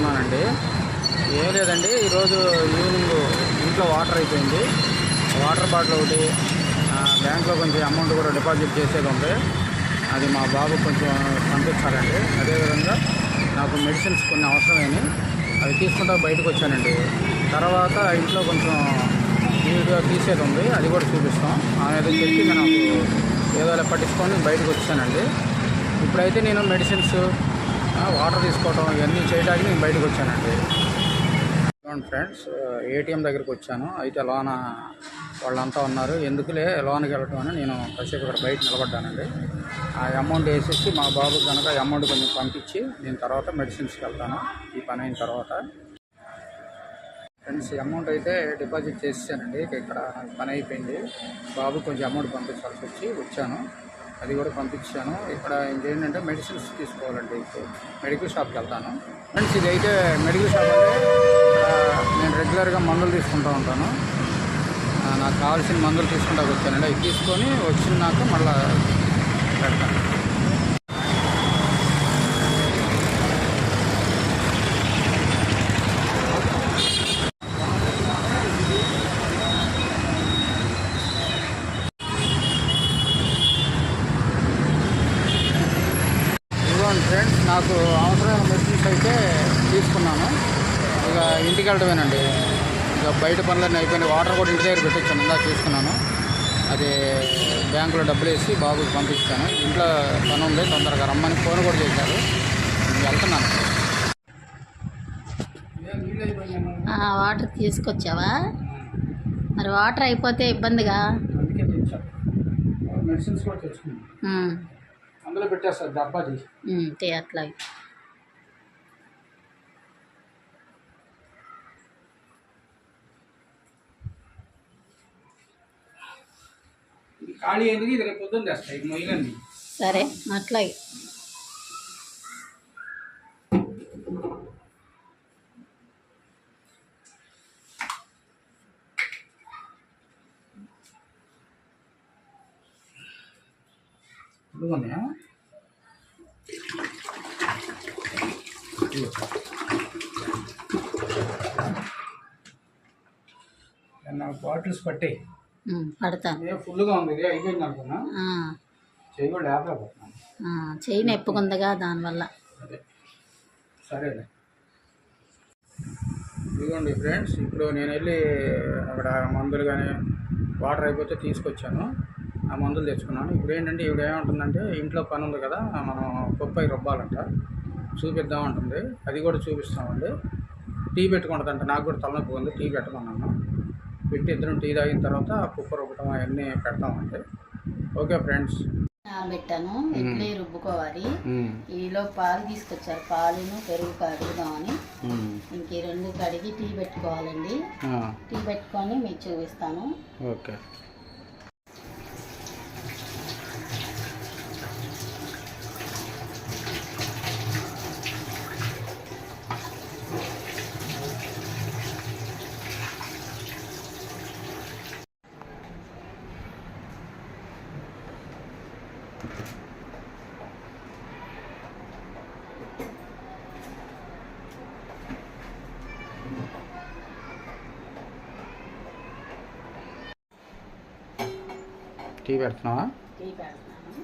ఉన్నానండి. ఏం లేదండి ఈరోజు ఈవినింగ్ ఇంట్లో వాటర్ అయిపోయింది. వాటర్ బాటిల్ ఒకటి బ్యాంక్లో కొంచెం అమౌంట్ కూడా డిపాజిట్ చేసేది ఉంది. అది మా బాబు కొంచెం పంపించాలండి. అదేవిధంగా నాకు మెడిసిన్స్ కొన్ని అవసరమైనవి అవి తీసుకుంటా బయటకు వచ్చానండి. తర్వాత ఇంట్లో కొంచెం నీట్గా తీసేది ఉంది అది కూడా చూపిస్తాం. అనేది చెప్పి నాకు. ఏదో అలా పట్టించుకొని బయటకు వచ్చానండి. ఇప్పుడైతే నేను మెడిసిన్స్ వాటర్ తీసుకోవటం ఇవన్నీ చేయడానికి నేను బయటకు వచ్చానండి. చూడండి ఫ్రెండ్స్ ఏటీఎం దగ్గరికి వచ్చాను. అయితే లోన వాళ్ళంతా ఉన్నారు. ఎందుకులే లోనికి వెళ్ళటం అని నేను కాసేపు ఇక్కడ బయట నిలబడ్డానండి. ఆ అమౌంట్ వేసేసి మా బాబు కనుక అమౌంట్ కొంచెం పంపించి నేను తర్వాత మెడిసిన్స్కి వెళ్తాను. ఈ పని అయిన తర్వాత. ఫ్రెండ్స్ అమౌంట్ అయితే డిపాజిట్ చేసానండి ఇక్కడ పని అయిపోయింది. బాబు కొంచెం అమౌంట్ పంపించాల్సి వచ్చి వచ్చాను. అది కూడా పంపించాను. ఇక్కడ ఏంటంటే మెడిసిన్స్ తీసుకోవాలండి ఇప్పుడు. మెడికల్ షాప్కి వెళ్తాను. ఫ్రెండ్స్ ఇది అయితే మెడికల్ షాప్ అంటే నేను రెగ్యులర్గా మందులు తీసుకుంటూ ఉంటాను. నాకు కావాల్సిన మందులు తీసుకుంటా వచ్చానండి అవి తీసుకొని వచ్చినాక మళ్ళీ పెడతాను ఇదిగోండి ఫ్రెండ్స్ నాకు అవసరమైన మెడిసిన్స్ అయితే తీసుకున్నాను ఇక ఇంటికి వెళ్ళడమేనండి ఇక బయట పనులన్నీ అయిపోయినాయి. వాటర్ కూడా ఇంటి దగ్గర పెట్టొచ్చాను ఇందాక తీసుకున్నాను. అది బ్యాంకులో డబ్బులు వేసి బాబుకి పంపిస్తాను. ఇంట్లో పని ఉంది. తొందరగా రమ్మని ఫోన్ కూడా చేశారు. వెళ్తున్నాను. ఆ, వాటర్ తీసుకొచ్చావా? మరి వాటర్ అయిపోతే ఇబ్బందిగా? అందులో పెట్టేస్తారు. డబ్బా తీసి అట్లాగే. ఖాళీ అయింది ఇది రేపు పొద్దున్న తెస్తాయి ఇది మొయ్యలండి సరే అట్లాగే ఇదిగోండియా నాకు బాటిల్స్ పట్టాయి ఉమ్, పడతాను. ఫుల్గా ఉంది అయిపోయింది అనుకున్నా. కూడా చెయ్యి నొప్పుకుందిగా దానివల్ల. సరేలే. ఇదిగోండి ఫ్రెండ్స్ ఇప్పుడు నేను వెళ్ళి అక్కడ మందులు కానీ వాటర్ అయిపోతే తీసుకొచ్చాను. ఆ మందులు తెచ్చుకున్నాను. ఇప్పుడు ఏంటంటే ఇప్పుడు ఏమంటుందంటే ఇంట్లో పని ఉంది కదా మనం పప్పు రుబ్బాలంట. చూపిద్దాం అంటుంది అది కూడా చూపిస్తామండి. టీ పెట్టుకుంటుందంట. నాకు కూడా తలనొప్పి ఉంది టీ పెట్టమన్నాను. పెట్టి ఇద్దరం టీ తాగిన తర్వాత పప్పు రుబ్బటం అవన్నీ పెడతామండి. Okay friends. పెట్టాను. ఇడ్లీ రుబ్బుకోవాలి. ఈలో పాలు తీసుకొచ్చారు. పాలును పెరుగు కడుగుదామని. ఇంక రెండు కడిగి టీ పెట్టుకోవాలండి. టీ పెట్టుకొని మీకు చూపిస్తాను. ఓకే. టీ పెడుతున్నావా? టీ పెడుతున్నాను.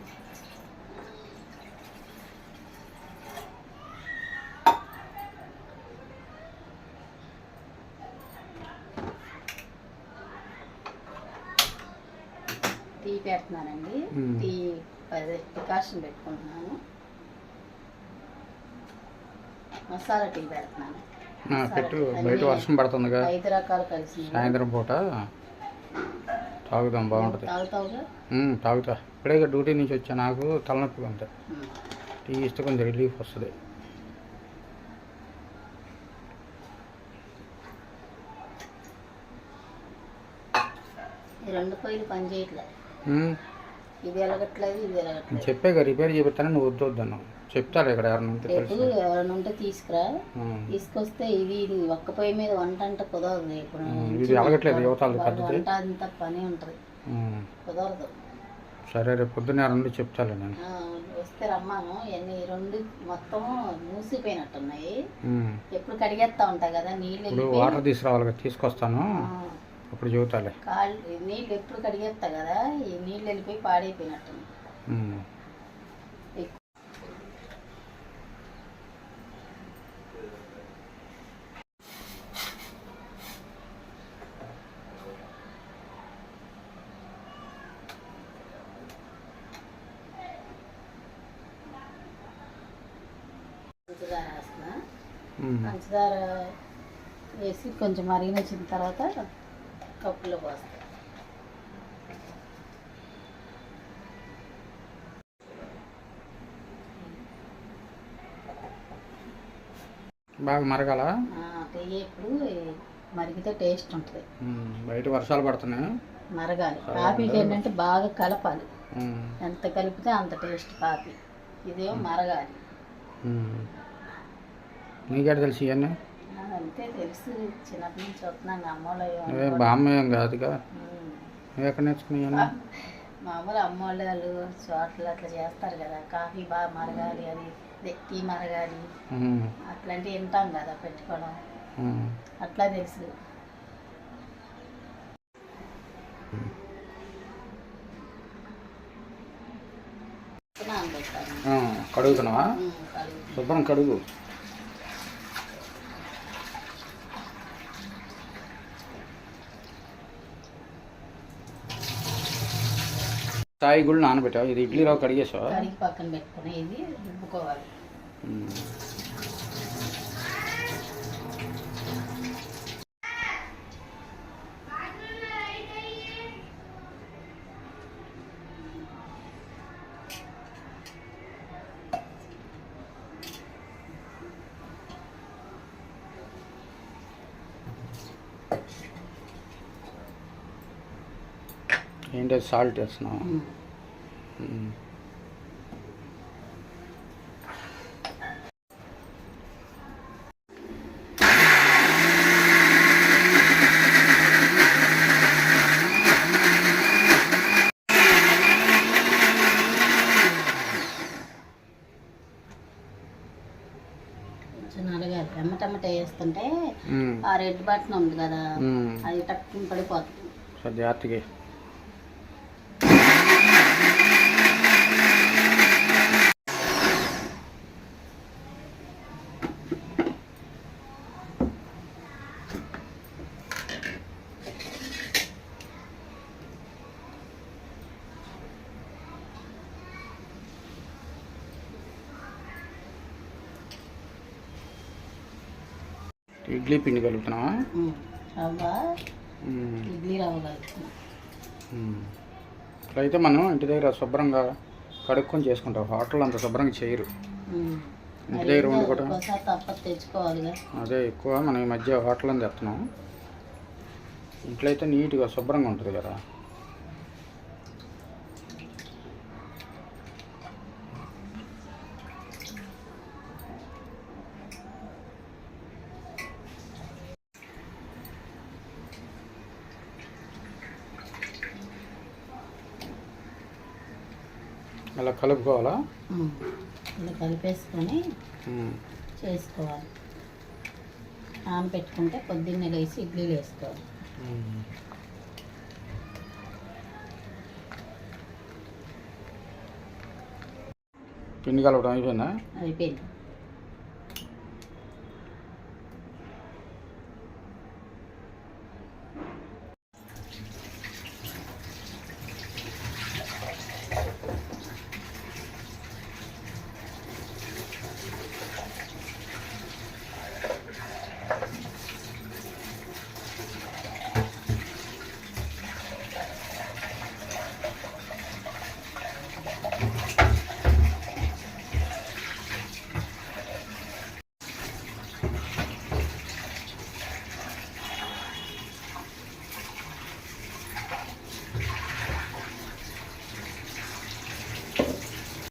టీ పెడుతున్నానండి. టీ డికాషన్ పెట్టుకుంటున్నాను. మసాలా టీ పెడుతున్నాను. పెట్టు. బయట వర్షం పడుతుందిగా. ఐదు రకాలు కలిసి సాయంత్రం పూట. తాగుదాం బాగుంటుంది. తాగుతా. ఇప్పుడే డ్యూటీ నుంచి వచ్చా నాకు తలనొప్పిగా ఉంది మ్మ్. టీ ఇస్తే కొంచెం రిలీఫ్ వస్తుంది రెండు పొయ్యిలు పని చేయట్లేదు ఉమ్, ఇది ఎలగట్లేదు ఇది ఎలగట్లేదు. చెప్పాక రిపేర్ చేపిస్తానని నువ్వు వద్దు వద్దన్నావు చెప్తారు ఇక్కడ రేపు ఎవరైనా ఉంటే తీసుకురా. తీసుకొస్తే ఇది ఇది ఒక్క పొయ్యి మీద వంట అంటే కుదరదు. ఇప్పుడు ఇది అలగట్లేదు యువతాలు వాళ్ళ పద్ధతి. వంట అంత పని ఉంటుంది. కుదరదు. సరే రేపు పొద్దున్నే నుండి చెప్తాలే నేను. ఆ, వస్తే రమ్మాను. ఎన్ని రెండు మొత్తం మూసిపోయినట్టున్నాయి. ఎప్పుడు కడిగేస్తా ఉంటా కదా నీళ్ళు ఇప్పుడు వెళ్ళిపోయి. వాటర్ తీసుకురావాలి కదా, తీసుకొస్తాను. ఆ, అప్పుడు కాళ్ళు నీళ్ళు ఎప్పుడు కడిగేస్తా కదా ఈ నీళ్ళు వెళ్ళిపోయి పాడైపోయినట్టున్నాయి ఉమ్. పంచదార వేసి కొంచెం మరిగినచ్చిన తర్వాత కప్పులో పోస్తా బాగా మరగాల? టీ ఎప్పుడు మరిగితే టేస్ట్ ఉంటుంది. బయట వర్షాలు పడుతున్నాయి? మరగాలి. కాఫీకి ఏంటంటే బాగా కలపాలి. ఎంత కలిపితే అంత టేస్ట్ కాఫీ. ఇదేమో మరగాలి. నీకేట తెలిసి ఇవన్నీ? అంతే తెలుసు. చిన్నప్పటి నుంచి వస్తున్నాను అమ్మోళ్ళు బామ్మ కాదుగా. నువ్వు ఎక్కడ నేర్చుకున్నావు మామూలు అమ్మోళ్ళు వాళ్ళు చోట్ల అట్లా చేస్తారు కదా. కాఫీ బాగా మరగాలి అది టీ మరగాలి. అట్లాంటివి వింటాం కదా పెట్టుకోవడం. అట్లా తెలుసు. కడుగుతున్నావా. శుభ్రం కడుగు. సాయి గుళ్ళు నానబెట్టావు? ఇది ఇడ్లీ రవ్వ కడిగేసావా? కడిగి పక్కన పెట్టుకుని ఇది రుబ్బుకోవాలి. ఏంటి సాల్ట్ నలగాలి ఎమ్మటమ్మట వేస్తుంటే. ఆ రెడ్ బటన్ ఉంది కదా. అది టక్కుని పడిపోతుంది సో జాగ్రత్తగా ఇడ్లీ పిండి కలుపుతున్నావా. రవ్వ. ఇడ్లీ. ఇట్లయితే మనం ఇంటి దగ్గర శుభ్రంగా కడుక్కొని చేసుకుంటాం. హోటల్ అంత శుభ్రంగా చేయరు. ఇంటి దగ్గర తప్పదు తెచ్చుకోవాలిగా అదే ఎక్కువ మనం ఈ మధ్య హోటల్ తెస్తున్నాం ఇంట్లో అయితే నీట్గా శుభ్రంగా ఉంటుంది కదా. అలా కలుపుకోవాలా. ఇలా కలిపేసుకొని. చేసుకోవాలి నానబెట్టుకుంటే పొద్దున్నే లేసి ఇడ్లీలు వేసుకోవాలి. పిండి కలపడం అయిపోయిందా అయిపోయింది